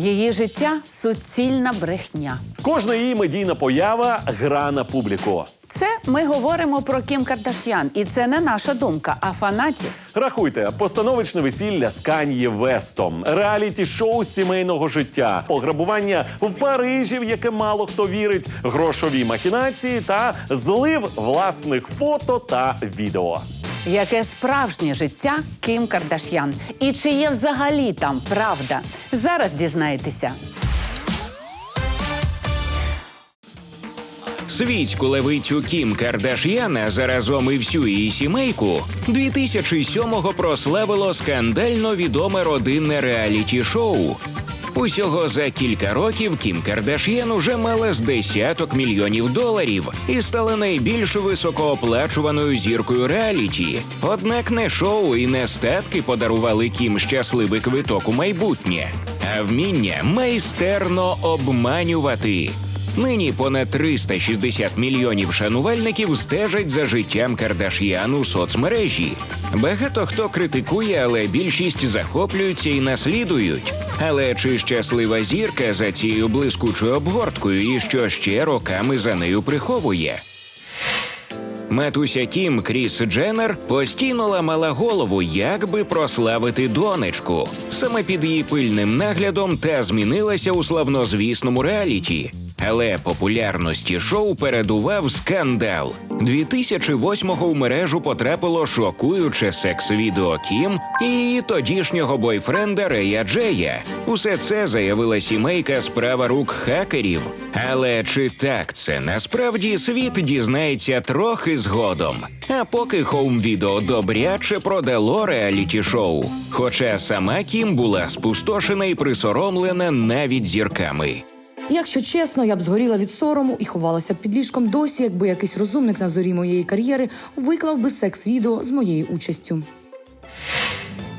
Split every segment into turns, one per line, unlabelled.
Її життя суцільна брехня.
Кожна її медійна поява гра на публіку.
Це ми говоримо про Кім Кардаш'ян, і це не наша думка, а фанатів.
Рахуйте, постановочне весілля з Кан'є Вестом, реаліті шоу сімейного життя, пограбування в Парижі, в яке мало хто вірить, грошові махінації та злив власних фото та відео.
Яке справжнє життя Кім Кардаш'ян? І чи є взагалі там правда? Зараз дізнаєтеся.
Світську левицю Кім Кардаш'яна заразом і всю її сімейку 2007-го прославило скандально відоме родинне реаліті-шоу. Усього за кілька років Кім Кардаш'ян уже мала з десяток мільйонів доларів і стала найбільш високооплачуваною зіркою реаліті. Однак не шоу і не статки подарували Кім щасливий квиток у майбутнє, а вміння майстерно обманювати. Нині понад 360 мільйонів шанувальників стежать за життям Кардаш'ян у соцмережі. Багато хто критикує, але більшість захоплюються і наслідують. Але чи щаслива зірка за цією блискучою обгорткою і що ще роками за нею приховує? Матуся Кім Кріс Дженнер постійно ламала голову, як би прославити донечку. Саме під її пильним наглядом та змінилася у славнозвісному реаліті. Але популярності шоу передував скандал. 2008-го в мережу потрапило шокуюче секс-відео Кім і тодішнього бойфренда Рея Джея. Усе це заявила сімейка справа рук хакерів. Але чи так це насправді світ дізнається трохи згодом? А поки хоум-відео добряче продало реаліті-шоу. Хоча сама Кім була спустошена і присоромлена навіть зірками.
Якщо чесно, я б згоріла від сорому і ховалася б під ліжком досі, якби якийсь розумник на зорі моєї кар'єри виклав би секс-відео з моєю участю.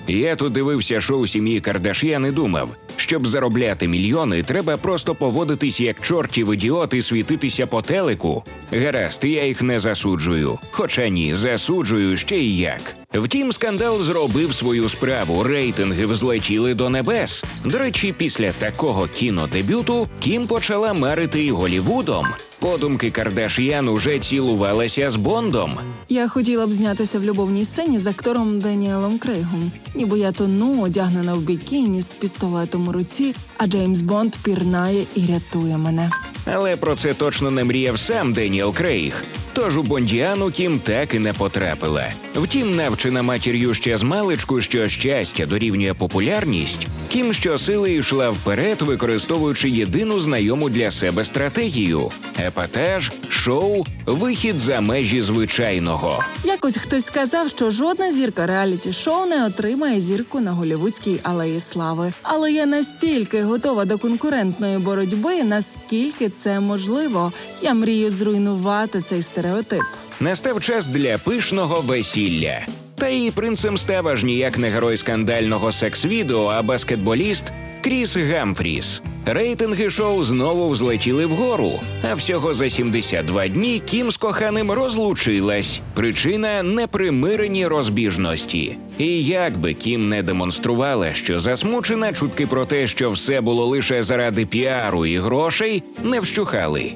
Я тут дивився шоу сім'ї Кардаш'ян і думав, щоб заробляти мільйони, треба просто поводитись як чортів ідіот і світитися по телеку. Гаразд, я їх не засуджую. Хоча ні, засуджую ще й як. Втім, скандал зробив свою справу. Рейтинги взлетіли до небес. До речі, після такого кінодебюту Кім почала марити і Голівудом. Подумки Кардаш'ян уже цілувалася з Бондом.
Я хотіла б знятися в любовній сцені з актором Деніелом Крейгом, ніби я тону, одягнена в бікіні з пістолетом у руці, а Джеймс Бонд пірнає і рятує мене.
Але про це точно не мріяв сам Деніел Крейг. Тож у Бондіану Кім так і не потрапила. Втім, навчена матір'ю ще з маличку, що щастя дорівнює популярність, Кім щосили йшла вперед, використовуючи єдину знайому для себе стратегію: епатаж, шоу, вихід за межі звичайного.
Якось хтось сказав, що жодна зірка реаліті шоу не отримає зірку на голівудській алеї слави. Але я настільки готова до конкурентної боротьби, наскільки це можливо. Я мрію зруйнувати цей стереотип.
Настав час для пишного весілля. Та її принцем став аж ніяк не герой скандального секс-відео, а баскетболіст Кріс Гамфріс. Рейтинги шоу знову взлетіли вгору. А всього за 72 дні Кім з коханим розлучилась. Причина непримирені розбіжності. І як би Кім не демонструвала, що засмучена, чутки про те, що все було лише заради піару і грошей, не вщухали.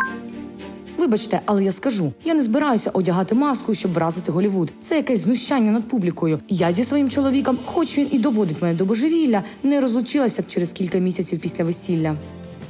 Вибачте, але я скажу: я не збираюся одягати маску, щоб вразити Голівуд. Це якесь знущання над публікою. Я зі своїм чоловіком, хоч він і доводить мене до божевілля, не розлучилася б через кілька місяців після весілля.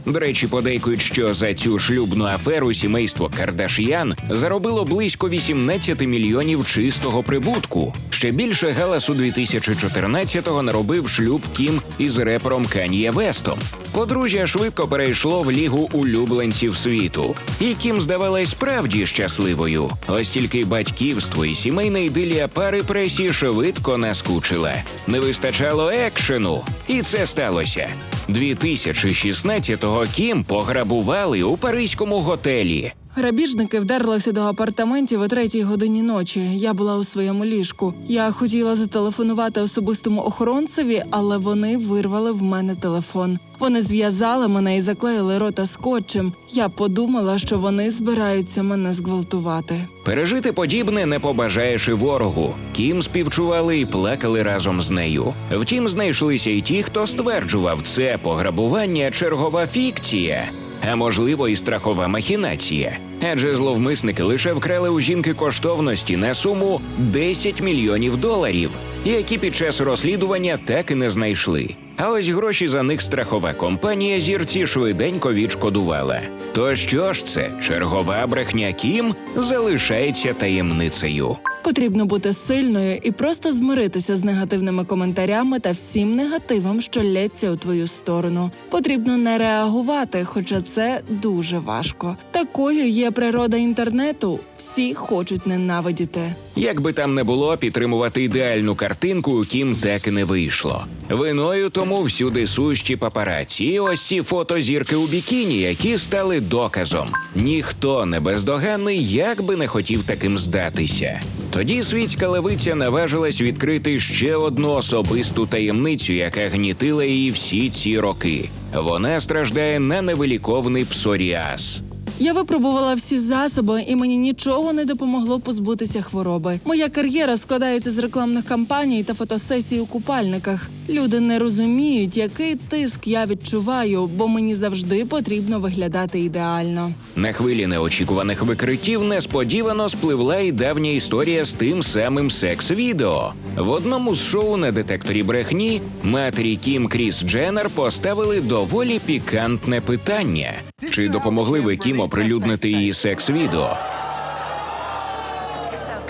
До речі, подейкують, що за цю шлюбну аферу сімейство Кардаш'ян заробило близько 18 мільйонів чистого прибутку. Ще більше галасу 2014-го наробив шлюб Кім із репером Кан'є Вестом. Подружжя швидко перейшло в лігу улюбленців світу, і Кім здавалась справді щасливою. Ось тільки батьківство і сімейна ідилія пари пресі швидко наскучила. Не вистачало екшену, і це сталося. 2016-го Кім пограбували у паризькому готелі.
Грабіжники вдерлися до апартаментів о третій годині ночі. Я була у своєму ліжку. Я хотіла зателефонувати особистому охоронцеві, але вони вирвали в мене телефон. Вони зв'язали мене і заклеїли рота скотчем. Я подумала, що вони збираються мене зґвалтувати.
Пережити подібне не побажаєш і ворогу. Кім співчували і плакали разом з нею. Втім, знайшлися й ті, хто стверджував, це пограбування чергова фікція. А можливо, і страхова махінація. Адже зловмисники лише вкрали у жінки коштовності на суму 10 мільйонів доларів, які під час розслідування так і не знайшли. А ось гроші за них страхова компанія зірці швиденько відшкодувала. То що ж це? Чергова брехня Кім залишається таємницею.
Потрібно бути сильною і просто змиритися з негативними коментарями та всім негативом, що лється у твою сторону. Потрібно не реагувати, хоча це дуже важко. Такою є природа інтернету. Всі хочуть ненавидіти.
Як би там не було, підтримувати ідеальну картинку у Кім так і не вийшло. Виною тому всюди сущі папараці. І ось ці фото зірки у бікіні, які стали доказом. Ніхто не бездоганний, як би не хотів таким здатися. Тоді світська левиця наважилась відкрити ще одну особисту таємницю, яка гнітила її всі ці роки. Вона страждає на невиліковний псоріаз.
Я випробувала всі засоби, і мені нічого не допомогло позбутися хвороби. Моя кар'єра складається з рекламних кампаній та фотосесій у купальниках. Люди не розуміють, який тиск я відчуваю, бо мені завжди потрібно виглядати ідеально.
На хвилі неочікуваних викриттів несподівано спливла і давня історія з тим самим секс-відео. В одному з шоу на детекторі брехні матері Кім Кріс Дженнер поставили доволі пікантне питання: чи допомогли ви Кім оприлюднити її секс-відео?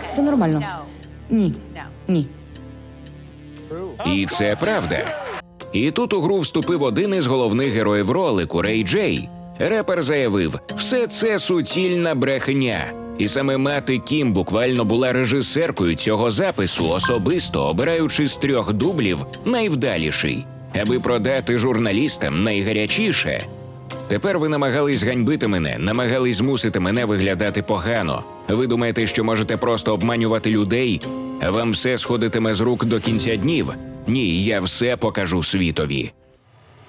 Все нормально. Ні. Ні.
І це правда. І тут у гру вступив один із головних героїв ролику Рей Джей. Репер заявив, все це суцільна брехня. І саме мати Кім буквально була режисеркою цього запису, особисто обираючи з трьох дублів найвдаліший, аби продати журналістам найгарячіше. Тепер ви намагались ганьбити мене, намагались змусити мене виглядати погано. Ви думаєте, що можете просто обманювати людей, вам все сходитиме з рук до кінця днів? Ні, я все покажу світові.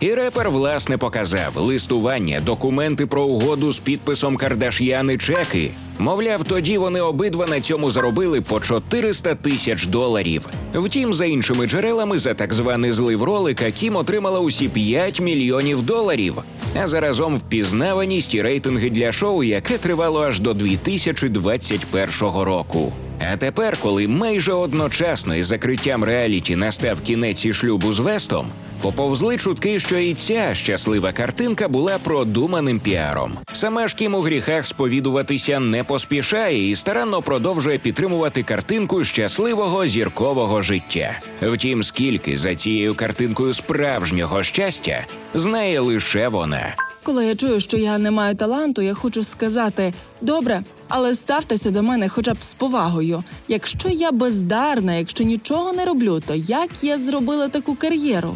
І репер власне показав листування, документи про угоду з підписом Кардаш'яни чеки. Мовляв, тоді вони обидва на цьому заробили по 400 тисяч доларів. Втім, за іншими джерелами, за так званий злив ролика Кім отримала усі 5 мільйонів доларів. А заразом впізнаваність і рейтинги для шоу, яке тривало аж до 2021 року. А тепер, коли майже одночасно із закриттям реаліті настав кінець і шлюбу з Вестом, поповзли чутки, що і ця щаслива картинка була продуманим піаром. Саме ж Кім у гріхах сповідуватися не поспішає і старанно продовжує підтримувати картинку щасливого зіркового життя. Втім, скільки за цією картинкою справжнього щастя знає лише вона.
Коли я чую, що я не маю таланту, я хочу сказати: добре, але ставтеся до мене хоча б з повагою. Якщо я бездарна, якщо нічого не роблю, то як я зробила таку кар'єру?